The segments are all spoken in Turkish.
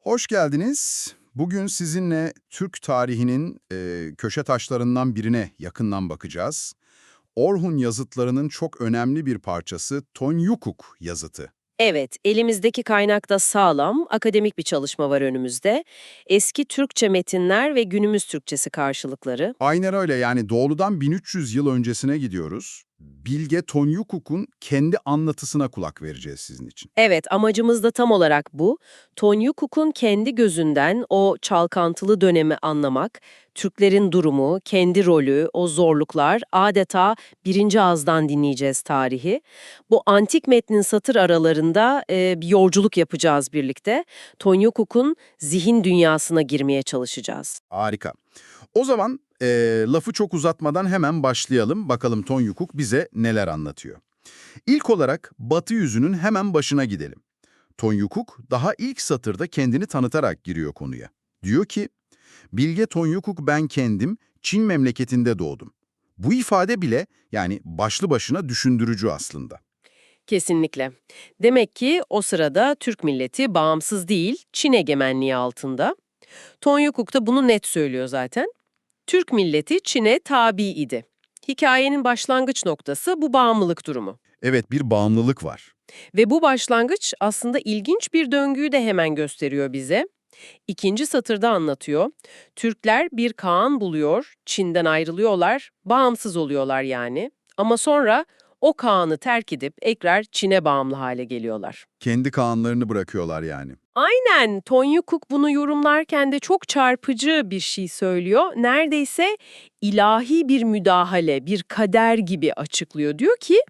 Hoş geldiniz. Bugün sizinle Türk tarihinin e, köşe taşlarından birine yakından bakacağız. Orhun yazıtlarının çok önemli bir parçası Tonyukuk yazıtı. Evet, elimizdeki kaynakta sağlam, akademik bir çalışma var önümüzde. Eski Türkçe metinler ve günümüz Türkçesi karşılıkları. Aynen öyle yani doğrudan 1300 yıl öncesine gidiyoruz. Bilge Tonyukuk'un kendi anlatısına kulak vereceğiz sizin için. Evet, amacımız da tam olarak bu. Tonyukuk'un kendi gözünden o çalkantılı dönemi anlamak, Türklerin durumu, kendi rolü, o zorluklar, adeta birinci ağızdan dinleyeceğiz tarihi. Bu antik metnin satır aralarında e, bir yolculuk yapacağız birlikte. Tonyukuk'un zihin dünyasına girmeye çalışacağız. Harika. O zaman e, lafı çok uzatmadan hemen başlayalım. Bakalım Tonyukuk bize neler anlatıyor. İlk olarak Batı yüzünün hemen başına gidelim. Tonyukuk daha ilk satırda kendini tanıtarak giriyor konuya. Diyor ki, Bilge Tonyukuk ben kendim Çin memleketinde doğdum. Bu ifade bile yani başlı başına düşündürücü aslında. Kesinlikle. Demek ki o sırada Türk milleti bağımsız değil, Çin egemenliği altında. Tonyukuk da bunu net söylüyor zaten. Türk milleti Çin'e tabi idi. Hikayenin başlangıç noktası bu bağımlılık durumu. Evet bir bağımlılık var. Ve bu başlangıç aslında ilginç bir döngüyü de hemen gösteriyor bize. İkinci satırda anlatıyor. Türkler bir Kaan buluyor, Çin'den ayrılıyorlar, bağımsız oluyorlar yani. Ama sonra o Kaan'ı terk edip ekrar Çin'e bağımlı hale geliyorlar. Kendi kanunlarını bırakıyorlar yani. Aynen Tonyukuk bunu yorumlarken de çok çarpıcı bir şey söylüyor. Neredeyse ilahi bir müdahale, bir kader gibi açıklıyor. Diyor ki,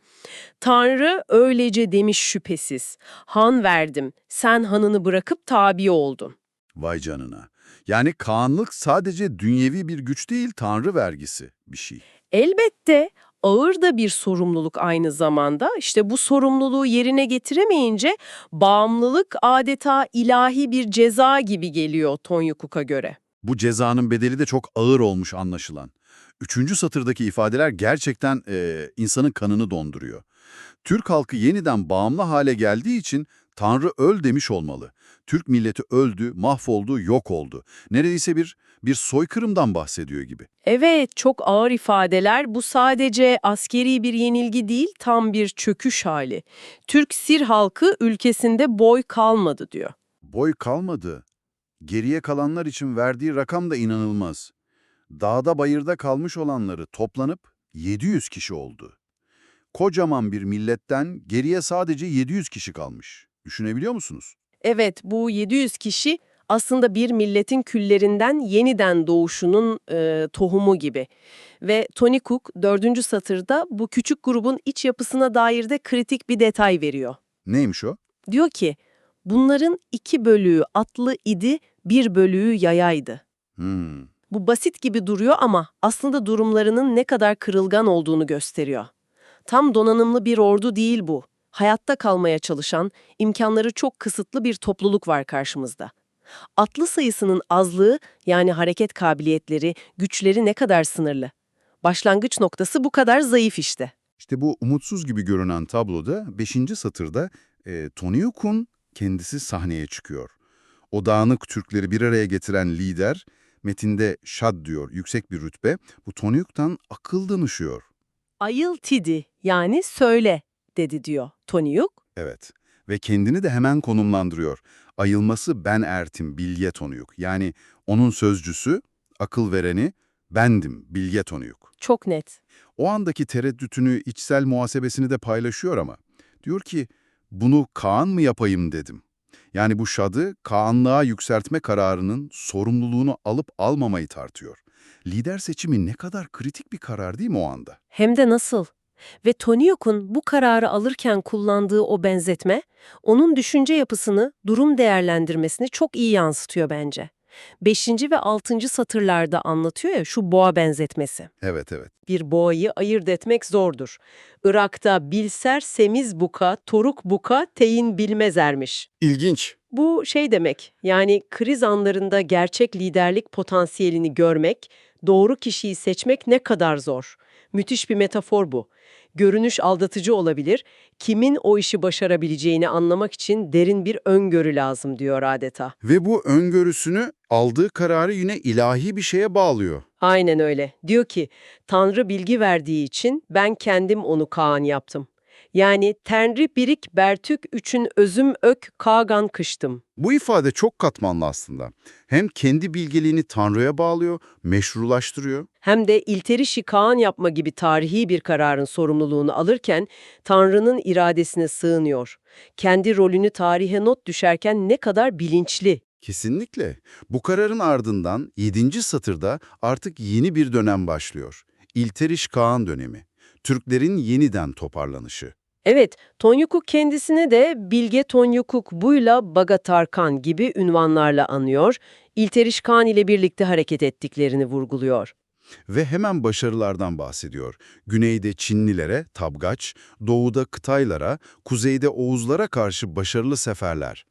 Tanrı öylece demiş şüphesiz. Han verdim, sen hanını bırakıp tabi oldun. Vay canına. Yani kanlık sadece dünyevi bir güç değil, tanrı vergisi bir şey. Elbette ağır da bir sorumluluk aynı zamanda. İşte bu sorumluluğu yerine getiremeyince bağımlılık adeta ilahi bir ceza gibi geliyor Tonyukuk'a göre. Bu cezanın bedeli de çok ağır olmuş anlaşılan. Üçüncü satırdaki ifadeler gerçekten eee, insanın kanını donduruyor. Türk halkı yeniden bağımlı hale geldiği için Tanrı öl demiş olmalı. Türk milleti öldü, mahvoldu, yok oldu. Neredeyse bir bir soykırımdan bahsediyor gibi. Evet, çok ağır ifadeler. Bu sadece askeri bir yenilgi değil, tam bir çöküş hali. Türk Sir halkı ülkesinde boy kalmadı diyor. Boy kalmadı. Geriye kalanlar için verdiği rakam da inanılmaz. Dağda bayırda kalmış olanları toplanıp 700 kişi oldu. Kocaman bir milletten geriye sadece 700 kişi kalmış. Düşünebiliyor musunuz? Evet, bu 700 kişi aslında bir milletin küllerinden yeniden doğuşunun e, tohumu gibi. Ve Tony Cook dördüncü satırda bu küçük grubun iç yapısına dair de kritik bir detay veriyor. Neymiş o? Diyor ki, bunların iki bölüğü atlı idi, bir bölüğü yayaydı. Hmm. Bu basit gibi duruyor ama aslında durumlarının ne kadar kırılgan olduğunu gösteriyor. Tam donanımlı bir ordu değil bu. Hayatta kalmaya çalışan, imkanları çok kısıtlı bir topluluk var karşımızda. Atlı sayısının azlığı yani hareket kabiliyetleri, güçleri ne kadar sınırlı. Başlangıç noktası bu kadar zayıf işte. İşte bu umutsuz gibi görünen tabloda 5. satırda e, Tonyukun kendisi sahneye çıkıyor. O dağınık Türkleri bir araya getiren lider, metinde şad diyor, yüksek bir rütbe, bu Tonyuk'tan akıl danışıyor. Ayıl tidi yani söyle dedi diyor Tonyuk. Evet ve kendini de hemen konumlandırıyor. Ayılması ben Ertim, Bilge Tonuyuk. Yani onun sözcüsü, akıl vereni bendim, Bilge Tonuyuk. Çok net. O andaki tereddütünü, içsel muhasebesini de paylaşıyor ama. Diyor ki, bunu Kaan mı yapayım dedim. Yani bu şadı, Kaanlığa yükseltme kararının sorumluluğunu alıp almamayı tartıyor. Lider seçimi ne kadar kritik bir karar değil mi o anda? Hem de nasıl? Ve Tonyuk'un bu kararı alırken kullandığı o benzetme, onun düşünce yapısını, durum değerlendirmesini çok iyi yansıtıyor bence. Beşinci ve altıncı satırlarda anlatıyor ya şu boğa benzetmesi. Evet, evet. Bir boğayı ayırt etmek zordur. Irak'ta bilser semiz buka, toruk buka, teyin bilmez ermiş. İlginç. Bu şey demek, yani kriz anlarında gerçek liderlik potansiyelini görmek, doğru kişiyi seçmek ne kadar zor. Müthiş bir metafor bu. Görünüş aldatıcı olabilir. Kimin o işi başarabileceğini anlamak için derin bir öngörü lazım diyor adeta. Ve bu öngörüsünü aldığı kararı yine ilahi bir şeye bağlıyor. Aynen öyle. Diyor ki, Tanrı bilgi verdiği için ben kendim onu Kaan yaptım. Yani Tenri birik bertük üçün özüm ök kagan kıştım. Bu ifade çok katmanlı aslında. Hem kendi bilgeliğini Tanrı'ya bağlıyor, meşrulaştırıyor. Hem de ilterişi Kaan yapma gibi tarihi bir kararın sorumluluğunu alırken Tanrı'nın iradesine sığınıyor. Kendi rolünü tarihe not düşerken ne kadar bilinçli. Kesinlikle. Bu kararın ardından 7. satırda artık yeni bir dönem başlıyor. İlteriş Kağan dönemi. Türklerin yeniden toparlanışı. Evet, Tonyukuk kendisini de Bilge Tonyukuk Buyla Bagatarkan gibi ünvanlarla anıyor, İlteriş Kağan ile birlikte hareket ettiklerini vurguluyor. Ve hemen başarılardan bahsediyor. Güneyde Çinlilere, Tabgaç, doğuda Kıtaylara, kuzeyde Oğuzlara karşı başarılı seferler.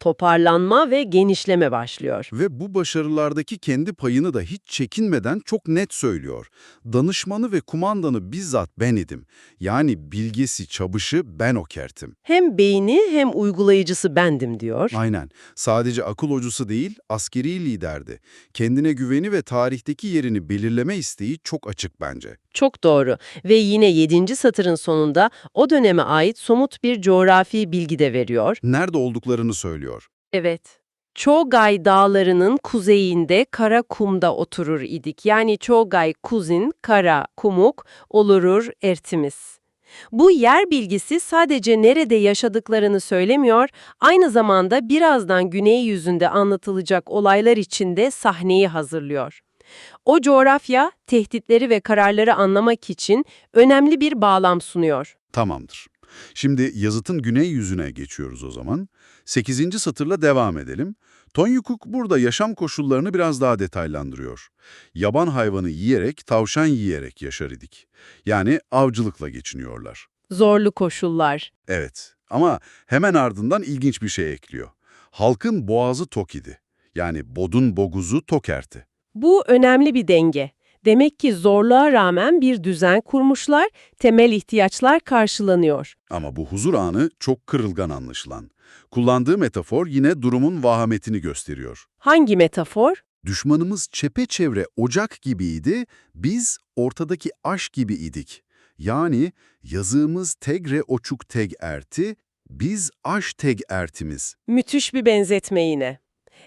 Toparlanma ve genişleme başlıyor. Ve bu başarılardaki kendi payını da hiç çekinmeden çok net söylüyor. Danışmanı ve kumandanı bizzat ben idim. Yani bilgesi, çabışı ben okertim. Hem beyni hem uygulayıcısı bendim diyor. Aynen. Sadece akıl hocusu değil, askeri liderdi. Kendine güveni ve tarihteki yerini belirleme isteği çok açık bence. Çok doğru. Ve yine 7. satırın sonunda o döneme ait somut bir coğrafi bilgi de veriyor. Nerede olduklarını söylüyor. Evet. Çogay dağlarının kuzeyinde kara kumda oturur idik. Yani Çogay kuzin, kara kumuk, olurur ertimiz. Bu yer bilgisi sadece nerede yaşadıklarını söylemiyor, aynı zamanda birazdan güney yüzünde anlatılacak olaylar için de sahneyi hazırlıyor. O coğrafya, tehditleri ve kararları anlamak için önemli bir bağlam sunuyor. Tamamdır. Şimdi yazıtın güney yüzüne geçiyoruz o zaman. 8. satırla devam edelim. Tonyukuk burada yaşam koşullarını biraz daha detaylandırıyor. Yaban hayvanı yiyerek, tavşan yiyerek yaşar idik. Yani avcılıkla geçiniyorlar. Zorlu koşullar. Evet ama hemen ardından ilginç bir şey ekliyor. Halkın boğazı tok idi. Yani bodun boguzu tokerti. Bu önemli bir denge. Demek ki zorluğa rağmen bir düzen kurmuşlar, temel ihtiyaçlar karşılanıyor. Ama bu huzur anı çok kırılgan anlaşılan. Kullandığı metafor yine durumun vahametini gösteriyor. Hangi metafor? Düşmanımız çepeçevre ocak gibiydi, biz ortadaki aş gibi idik. Yani yazığımız tegre oçuk teg erti, biz aş teg ertimiz. Müthiş bir benzetme yine.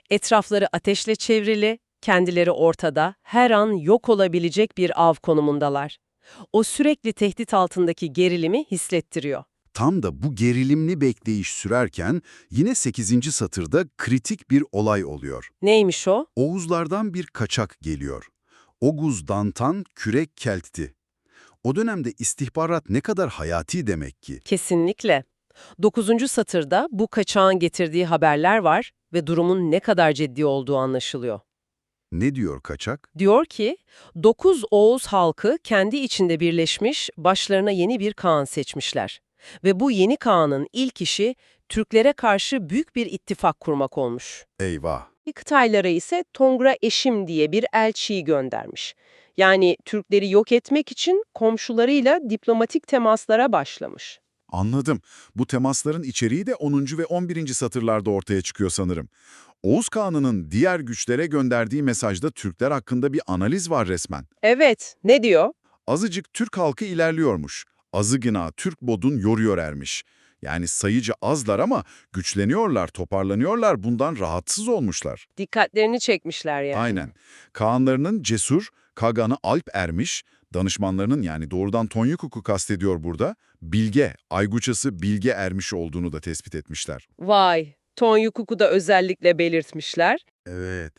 Etrafları ateşle çevrili, kendileri ortada, her an yok olabilecek bir av konumundalar. O sürekli tehdit altındaki gerilimi hissettiriyor. Tam da bu gerilimli bekleyiş sürerken yine 8. satırda kritik bir olay oluyor. Neymiş o? Oğuzlardan bir kaçak geliyor. Oguz Dantan Kürek Kelt'ti. O dönemde istihbarat ne kadar hayati demek ki. Kesinlikle. 9. satırda bu kaçağın getirdiği haberler var ve durumun ne kadar ciddi olduğu anlaşılıyor. Ne diyor kaçak? Diyor ki, 9 Oğuz halkı kendi içinde birleşmiş, başlarına yeni bir Kaan seçmişler. Ve bu yeni Kaan'ın ilk işi Türklere karşı büyük bir ittifak kurmak olmuş. Eyvah! Kıtaylara ise Tongra Eşim diye bir elçiyi göndermiş. Yani Türkleri yok etmek için komşularıyla diplomatik temaslara başlamış. Anladım. Bu temasların içeriği de 10. ve 11. satırlarda ortaya çıkıyor sanırım. Oğuz Kağan'ın diğer güçlere gönderdiği mesajda Türkler hakkında bir analiz var resmen. Evet, ne diyor? Azıcık Türk halkı ilerliyormuş. Azı gına Türk bodun yoruyor ermiş. Yani sayıca azlar ama güçleniyorlar, toparlanıyorlar, bundan rahatsız olmuşlar. Dikkatlerini çekmişler yani. Aynen. Kağanlarının cesur, Kagan'ı Alp ermiş, danışmanlarının yani doğrudan Tonyukuk'u kastediyor burada, Bilge, Ayguçası Bilge ermiş olduğunu da tespit etmişler. Vay, Tonyukuk'u da özellikle belirtmişler. Evet.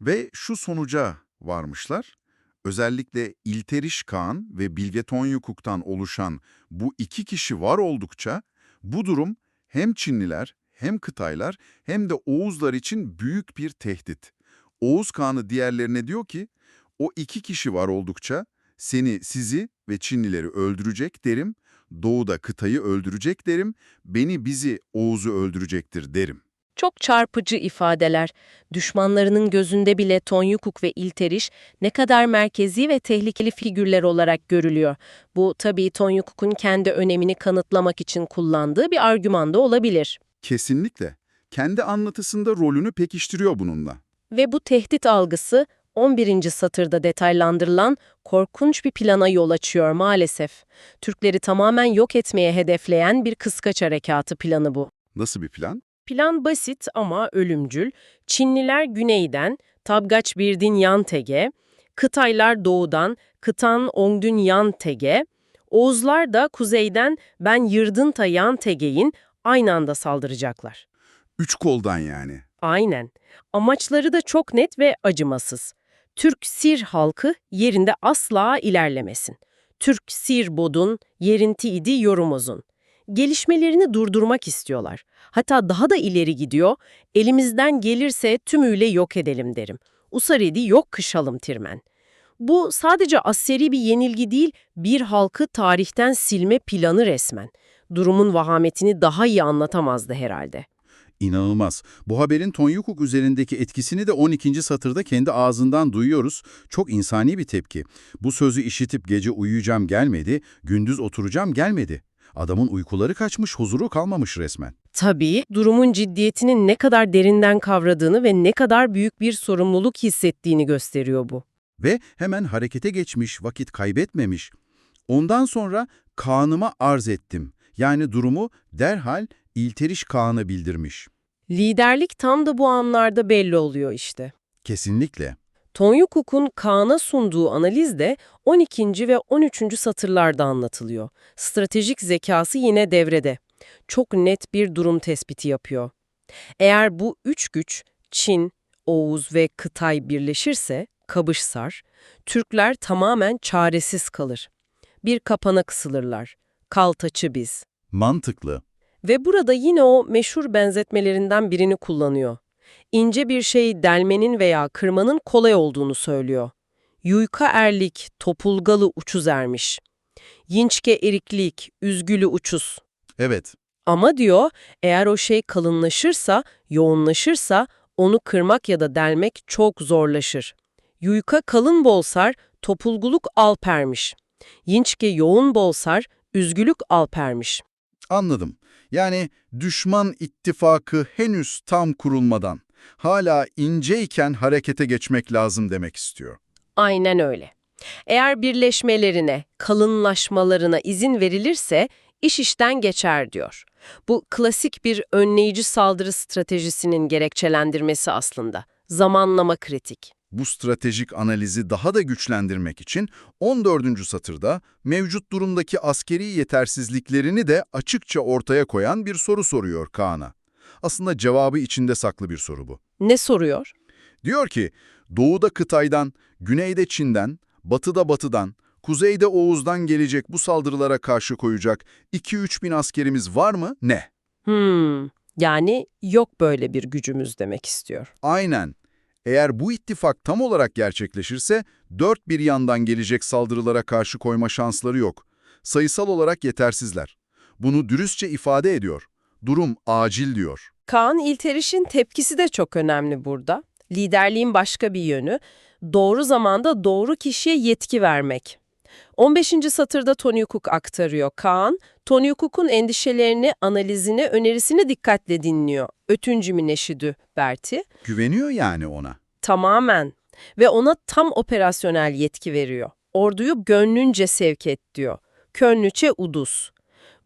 Ve şu sonuca varmışlar. Özellikle İlteriş Kağan ve Bilge Tonyukuk'tan oluşan bu iki kişi var oldukça bu durum hem Çinliler hem Kıtaylar hem de Oğuzlar için büyük bir tehdit. Oğuz Kağan'ı diğerlerine diyor ki o iki kişi var oldukça seni, sizi ve Çinlileri öldürecek derim, doğuda Kıtay'ı öldürecek derim, beni bizi Oğuz'u öldürecektir derim. Çok çarpıcı ifadeler. Düşmanlarının gözünde bile Tonyukuk ve İlteriş ne kadar merkezi ve tehlikeli figürler olarak görülüyor. Bu tabii Tonyukuk'un kendi önemini kanıtlamak için kullandığı bir argüman da olabilir. Kesinlikle. Kendi anlatısında rolünü pekiştiriyor bununla. Ve bu tehdit algısı 11. satırda detaylandırılan korkunç bir plana yol açıyor maalesef. Türkleri tamamen yok etmeye hedefleyen bir kıskaç harekatı planı bu. Nasıl bir plan? Plan basit ama ölümcül. Çinliler güneyden, Tabgaç Birdin Yantege, Kıtaylar doğudan, Kıtan Ongdün Yantege, Oğuzlar da kuzeyden Ben Yırdınta Yantege'in aynı anda saldıracaklar. Üç koldan yani. Aynen. Amaçları da çok net ve acımasız. Türk-Sir halkı yerinde asla ilerlemesin. Türk-Sir bodun, yerinti idi yorumozun. Gelişmelerini durdurmak istiyorlar. Hatta daha da ileri gidiyor, elimizden gelirse tümüyle yok edelim derim. Usaridi yok kışalım tirmen. Bu sadece askeri bir yenilgi değil, bir halkı tarihten silme planı resmen. Durumun vahametini daha iyi anlatamazdı herhalde. İnanılmaz. Bu haberin Tonyukuk üzerindeki etkisini de 12. satırda kendi ağzından duyuyoruz. Çok insani bir tepki. Bu sözü işitip gece uyuyacağım gelmedi, gündüz oturacağım gelmedi. Adamın uykuları kaçmış, huzuru kalmamış resmen. Tabii, durumun ciddiyetinin ne kadar derinden kavradığını ve ne kadar büyük bir sorumluluk hissettiğini gösteriyor bu. Ve hemen harekete geçmiş, vakit kaybetmemiş. Ondan sonra Kaan'ıma arz ettim. Yani durumu derhal İlteriş Kaan'a bildirmiş. Liderlik tam da bu anlarda belli oluyor işte. Kesinlikle. Tonyukuk'un Kaan'a sunduğu analiz de 12. ve 13. satırlarda anlatılıyor. Stratejik zekası yine devrede. Çok net bir durum tespiti yapıyor. Eğer bu üç güç, Çin, Oğuz ve Kıtay birleşirse, Kabışsar, Türkler tamamen çaresiz kalır. Bir kapana kısılırlar. Kaltaçı biz. Mantıklı. Ve burada yine o meşhur benzetmelerinden birini kullanıyor. İnce bir şeyi delmenin veya kırmanın kolay olduğunu söylüyor. Yuyka erlik, topulgalı uçuz ermiş. Yinçke eriklik, üzgülü uçuz. Evet. Ama diyor, eğer o şey kalınlaşırsa, yoğunlaşırsa onu kırmak ya da delmek çok zorlaşır. Yuyka kalın bolsar, topulguluk alpermiş. Yinçke yoğun bolsar, üzgülük alpermiş. Anladım. Yani düşman ittifakı henüz tam kurulmadan, hala inceyken harekete geçmek lazım demek istiyor. Aynen öyle. Eğer birleşmelerine, kalınlaşmalarına izin verilirse iş işten geçer diyor. Bu klasik bir önleyici saldırı stratejisinin gerekçelendirmesi aslında. Zamanlama kritik. Bu stratejik analizi daha da güçlendirmek için 14. satırda mevcut durumdaki askeri yetersizliklerini de açıkça ortaya koyan bir soru soruyor Kaan'a. Aslında cevabı içinde saklı bir soru bu. Ne soruyor? Diyor ki, doğuda Kıtay'dan, güneyde Çin'den, batıda Batı'dan, kuzeyde Oğuz'dan gelecek bu saldırılara karşı koyacak 2-3 bin askerimiz var mı? Ne? Hmm, yani yok böyle bir gücümüz demek istiyor. Aynen. Eğer bu ittifak tam olarak gerçekleşirse, dört bir yandan gelecek saldırılara karşı koyma şansları yok. Sayısal olarak yetersizler. Bunu dürüstçe ifade ediyor. Durum acil diyor. Kaan İlteriş'in tepkisi de çok önemli burada. Liderliğin başka bir yönü, doğru zamanda doğru kişiye yetki vermek. 15. satırda Tony Cook aktarıyor. Kaan, Tony Cook'un endişelerini, analizini, önerisini dikkatle dinliyor. Ötüncü mü neşidü Berti? Güveniyor yani ona. Tamamen. Ve ona tam operasyonel yetki veriyor. Orduyu gönlünce sevk et diyor. Könlüçe udus.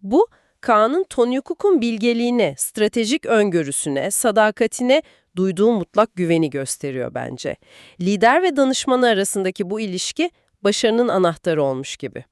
Bu, Kaan'ın Tony Cook'un bilgeliğine, stratejik öngörüsüne, sadakatine duyduğu mutlak güveni gösteriyor bence. Lider ve danışmanı arasındaki bu ilişki başarının anahtarı olmuş gibi.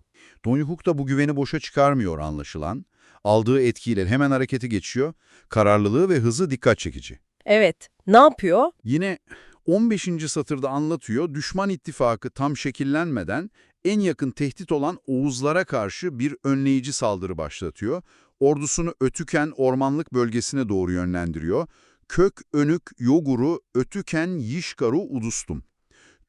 Tony Hook da bu güveni boşa çıkarmıyor anlaşılan. Aldığı etkiyle hemen harekete geçiyor. Kararlılığı ve hızı dikkat çekici. Evet, ne yapıyor? Yine 15. satırda anlatıyor, düşman ittifakı tam şekillenmeden en yakın tehdit olan Oğuzlara karşı bir önleyici saldırı başlatıyor. Ordusunu Ötüken ormanlık bölgesine doğru yönlendiriyor. Kök önük yoguru Ötüken yişkaru udustum.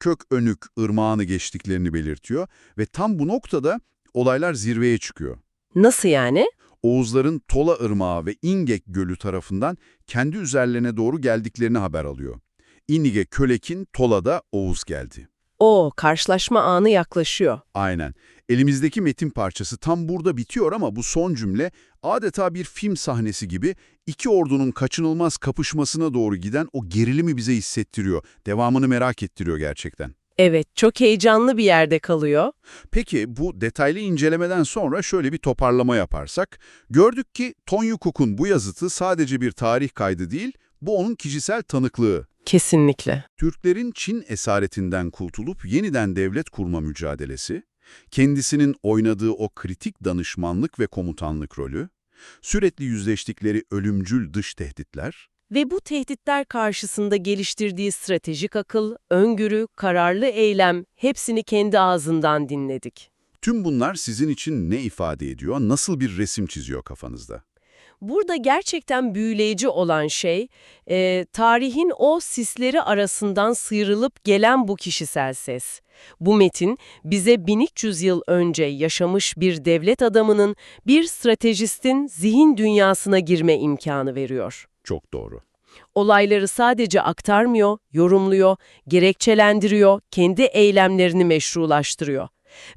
Kök önük ırmağını geçtiklerini belirtiyor ve tam bu noktada olaylar zirveye çıkıyor. Nasıl yani? Oğuzların Tola Irmağı ve İngek Gölü tarafından kendi üzerlerine doğru geldiklerini haber alıyor. İnige Kölek'in Tola'da Oğuz geldi. O karşılaşma anı yaklaşıyor. Aynen. Elimizdeki metin parçası tam burada bitiyor ama bu son cümle adeta bir film sahnesi gibi iki ordunun kaçınılmaz kapışmasına doğru giden o gerilimi bize hissettiriyor. Devamını merak ettiriyor gerçekten. Evet, çok heyecanlı bir yerde kalıyor. Peki bu detaylı incelemeden sonra şöyle bir toparlama yaparsak, gördük ki Tonyukuk'un bu yazıtı sadece bir tarih kaydı değil, bu onun kişisel tanıklığı. Kesinlikle. Türklerin Çin esaretinden kurtulup yeniden devlet kurma mücadelesi, kendisinin oynadığı o kritik danışmanlık ve komutanlık rolü, sürekli yüzleştikleri ölümcül dış tehditler, Ve bu tehditler karşısında geliştirdiği stratejik akıl, öngörü, kararlı eylem hepsini kendi ağzından dinledik. tüm bunlar sizin için ne ifade ediyor, nasıl bir resim çiziyor kafanızda? Burada gerçekten büyüleyici olan şey, e, tarihin o sisleri arasından sıyrılıp gelen bu kişisel ses. Bu metin bize 1300 yıl önce yaşamış bir devlet adamının, bir stratejistin zihin dünyasına girme imkanı veriyor. Çok doğru. Olayları sadece aktarmıyor, yorumluyor, gerekçelendiriyor, kendi eylemlerini meşrulaştırıyor.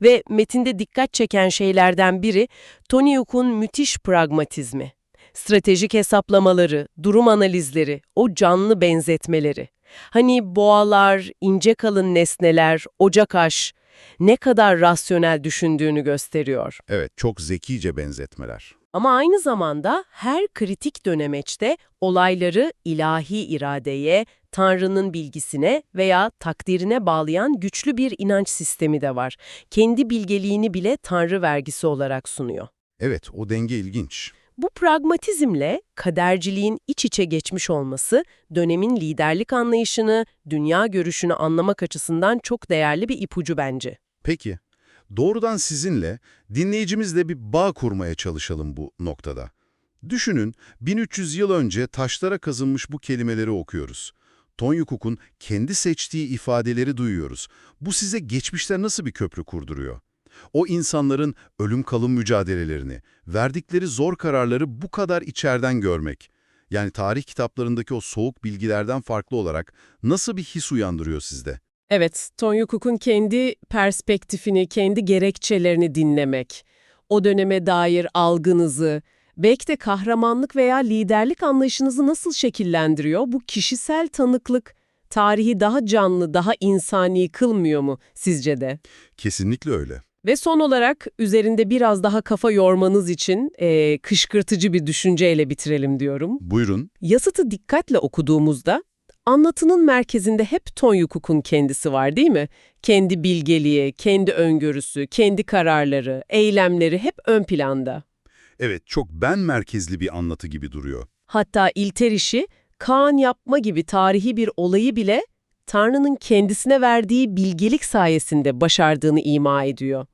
Ve metinde dikkat çeken şeylerden biri Tony Hook'un müthiş pragmatizmi. Stratejik hesaplamaları, durum analizleri, o canlı benzetmeleri. Hani boğalar, ince kalın nesneler, ocak aş, ne kadar rasyonel düşündüğünü gösteriyor. Evet, çok zekice benzetmeler. Ama aynı zamanda her kritik dönemeçte olayları ilahi iradeye, Tanrı'nın bilgisine veya takdirine bağlayan güçlü bir inanç sistemi de var. Kendi bilgeliğini bile Tanrı vergisi olarak sunuyor. Evet, o denge ilginç. Bu pragmatizmle kaderciliğin iç içe geçmiş olması, dönemin liderlik anlayışını, dünya görüşünü anlamak açısından çok değerli bir ipucu bence. Peki, doğrudan sizinle, dinleyicimizle bir bağ kurmaya çalışalım bu noktada. Düşünün, 1300 yıl önce taşlara kazınmış bu kelimeleri okuyoruz. Tonyukuk'un kendi seçtiği ifadeleri duyuyoruz. Bu size geçmişte nasıl bir köprü kurduruyor? O insanların ölüm kalım mücadelelerini, verdikleri zor kararları bu kadar içeriden görmek, yani tarih kitaplarındaki o soğuk bilgilerden farklı olarak nasıl bir his uyandırıyor sizde? Evet, Tony Cook'un kendi perspektifini, kendi gerekçelerini dinlemek, o döneme dair algınızı, belki de kahramanlık veya liderlik anlayışınızı nasıl şekillendiriyor? Bu kişisel tanıklık tarihi daha canlı, daha insani kılmıyor mu sizce de? Kesinlikle öyle. Ve son olarak üzerinde biraz daha kafa yormanız için eee, kışkırtıcı bir düşünceyle bitirelim diyorum. Buyurun. Yazıtı dikkatle okuduğumuzda anlatının merkezinde hep Tonyukuk'un kendisi var değil mi? Kendi bilgeliği, kendi öngörüsü, kendi kararları, eylemleri hep ön planda. Evet, çok ben merkezli bir anlatı gibi duruyor. Hatta ilter işi, Kaan yapma gibi tarihi bir olayı bile Tanrı'nın kendisine verdiği bilgelik sayesinde başardığını ima ediyor.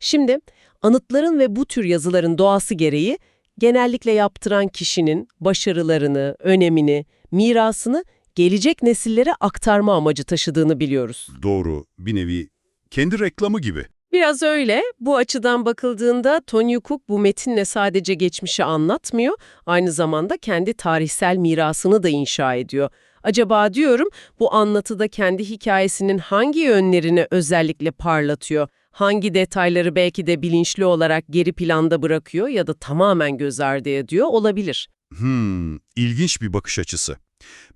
Şimdi anıtların ve bu tür yazıların doğası gereği genellikle yaptıran kişinin başarılarını, önemini, mirasını gelecek nesillere aktarma amacı taşıdığını biliyoruz. Doğru, bir nevi kendi reklamı gibi. Biraz öyle. Bu açıdan bakıldığında Tony Cook bu metinle sadece geçmişi anlatmıyor, aynı zamanda kendi tarihsel mirasını da inşa ediyor. Acaba diyorum bu anlatıda kendi hikayesinin hangi yönlerini özellikle parlatıyor? Hangi detayları belki de bilinçli olarak geri planda bırakıyor ya da tamamen göz ardı ediyor olabilir. Hmm, ilginç bir bakış açısı.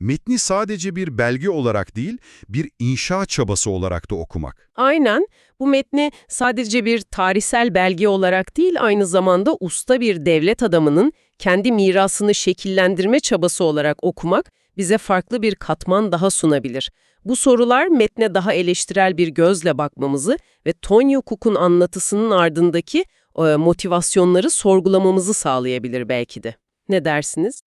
Metni sadece bir belge olarak değil, bir inşa çabası olarak da okumak. Aynen. Bu metni sadece bir tarihsel belge olarak değil, aynı zamanda usta bir devlet adamının kendi mirasını şekillendirme çabası olarak okumak bize farklı bir katman daha sunabilir. Bu sorular metne daha eleştirel bir gözle bakmamızı ve Tonyo Cook'un anlatısının ardındaki e, motivasyonları sorgulamamızı sağlayabilir belki de. Ne dersiniz?